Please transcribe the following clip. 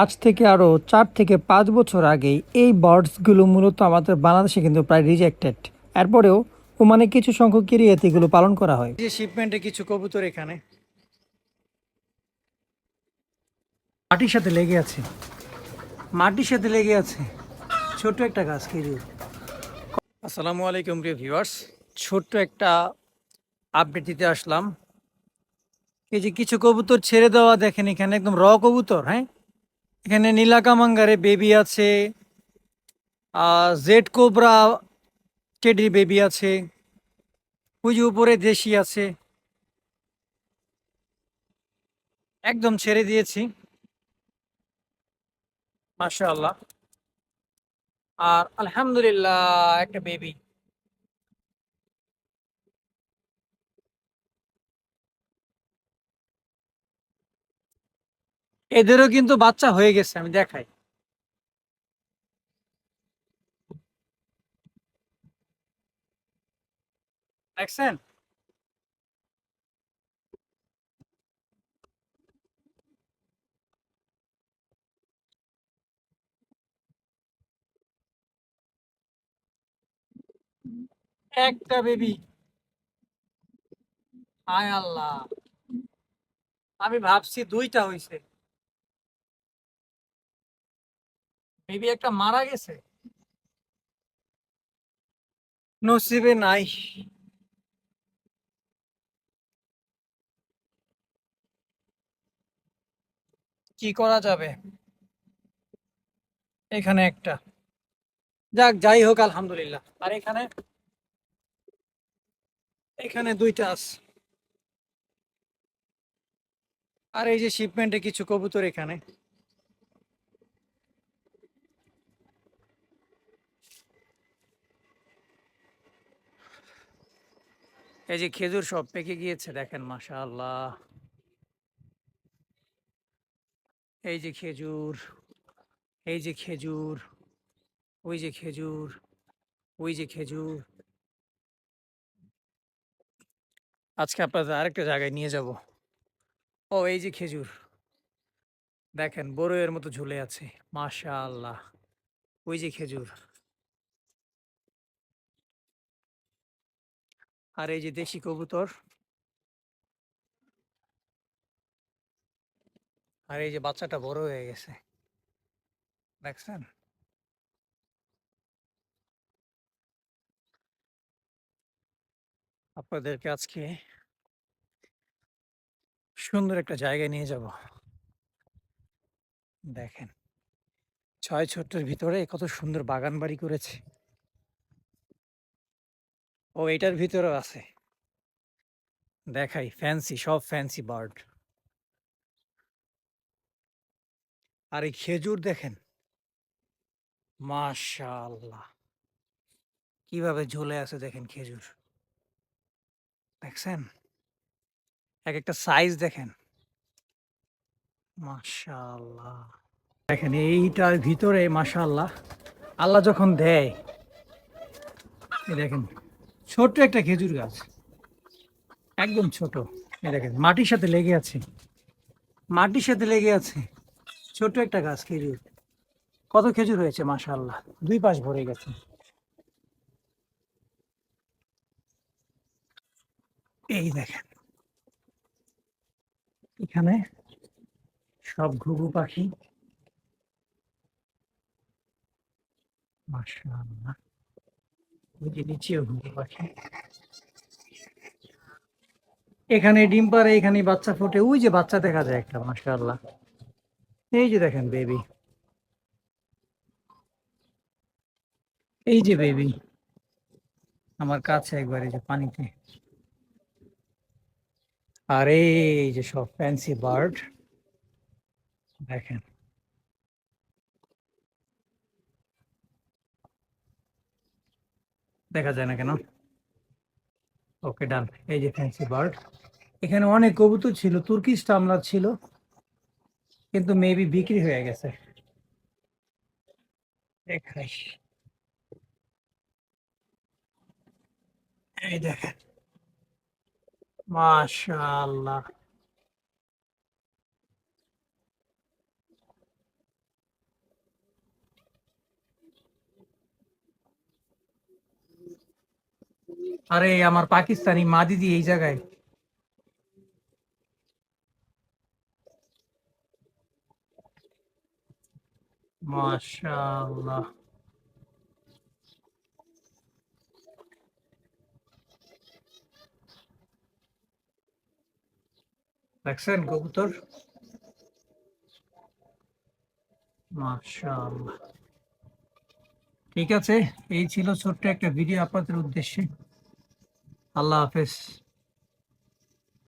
আজ থেকে আরও চার থেকে পাঁচ বছর আগেই এই বার্ডসগুলো মূলত আমাদের বাংলাদেশে কিন্তু প্রায় রিজেক্টেড এরপরেও ওমানে কিছু সংখ্যক এরিয়াতে এগুলো পালন করা হয়। যে শিপমেন্টে কিছু কবুতর এখানে। মাটির সাথে লেগে আছে। মাটির সাথে লেগে আছে। ছোট একটা গাছ খেজুর আসসালামু আলাইকুম প্রিয় ভিউয়ার্স ছোট্ট একটা আপডেট দিতে আসলাম। এই যে কিছু কবুতর ছেড়ে দেওয়া দেখেন এখানে একদম র কবুতর হ্যাঁ? এখানে নীলাকামাঙ্গারে বেবি আছে জেড কোবরা টেডি বেবি আছে যে উপরে দেশি আছে। একদম ছেড়ে দিয়েছি। মাশাআল্লাহ। আর আলহামদুলিল্লাহ, একটা বেবি। এদেরও কিন্তু বাচ্চা হয়ে গেছে, আমি দেখাই। দেখছেন? একটা বেবি। হায় আল্লাহ। আমি ভাবছি দুইটা হইছে। বেবি একটা মারা গেছে? নসিবে নাই। কি করা যাবে? এখানে একটা। যাক, যাই হোক, আলহামদুলিল্লাহ। আর এখানে? এখানে দুইটা আছে। আর এই যে শিপমেন্টে কিছু কবুতর এখানে। এই যে খেজুর সব পেকে গিয়েছে, দেখেন মাশাআল্লাহ। এই যে খেজুর, এই যে খেজুর, ওই যে খেজুর, ওই যে খেজুর। আজকে আপনাদের আরেকটা জায়গায় নিয়ে যাব। ও, এই যে খেজুর। দেখেন, বড়ইয়ের মতো ঝুলে আছে, মাশাআল্লাহ। ওই যে খেজুর। আর এই যে দেশি কবুতর। আর এই যে বাচ্চাটা বড় হয়ে গেছে। দেখছেন? আপনাদেরকে আজকে সুন্দর একটা জায়গায় নিয়ে যাব। দেখেন, ছয় ছোট্টের ভিতরে কত সুন্দর বাগান বাড়ি করেছে। ও এটার ভিতরেও আছে। দেখাই ফ্যান্সি সব ফ্যান্সি বার্ড আর এই খেজুর দেখেন। মাশাআল্লাহ। কীভাবে ঝুলে আছে দেখেন খেজুর। দেখছেন? এক একটা সাইজ দেখেন। মাশাআল্লাহ। দেখেন, এইটার ভিতরে, মাশাআল্লাহ, আল্লাহ যখন দেয় দেখেন ছোট্ট একটা খেজুর গাছ। একদম ছোট। দেখেন, মাটির সাথে লেগে আছে। মাটির সাথে লেগে আছে। ছোট একটা গাছ, খেজুর। কত খেজুর হয়েছে, মাশাআল্লাহ। দুই পাশ ভরে গেছে। এই দেখেন। এখানে সব ঘুঘু পাখি। মাশাআল্লাহ। পাখি এখানে ডিম পারে এখানে বাচ্চা ফোটে। ওই যে বাচ্চা দেখা যায় একটা, মাশাআল্লাহ। এই যে দেখেন বেবি এই যে বেবি আমার কাছে একবার এই যে পানিতে। আর এই যে সব ফ্যান্সি বার্ড দেখেন। দেখা যায় না কেন? ওকে, ডান। এই যে ফ্যান্সি বার্ড এখানে অনেক কবুতর ছিল তুর্কি টামলার ছিল, কিন্তু মেবি বিক্রি হয়ে গেছে। এই দেখেন। মাশাআল্লাহ। আরে, আমার পাকিস্তানি মা দিদি এই জায়গায়। দেখছেন কবুতর? মাশাআল্লাহ। ঠিক আছে, এই ছিল ছোট্ট একটা ভিডিও আপনাদের উদ্দেশ্যে। আল্লাহ হাফেজ।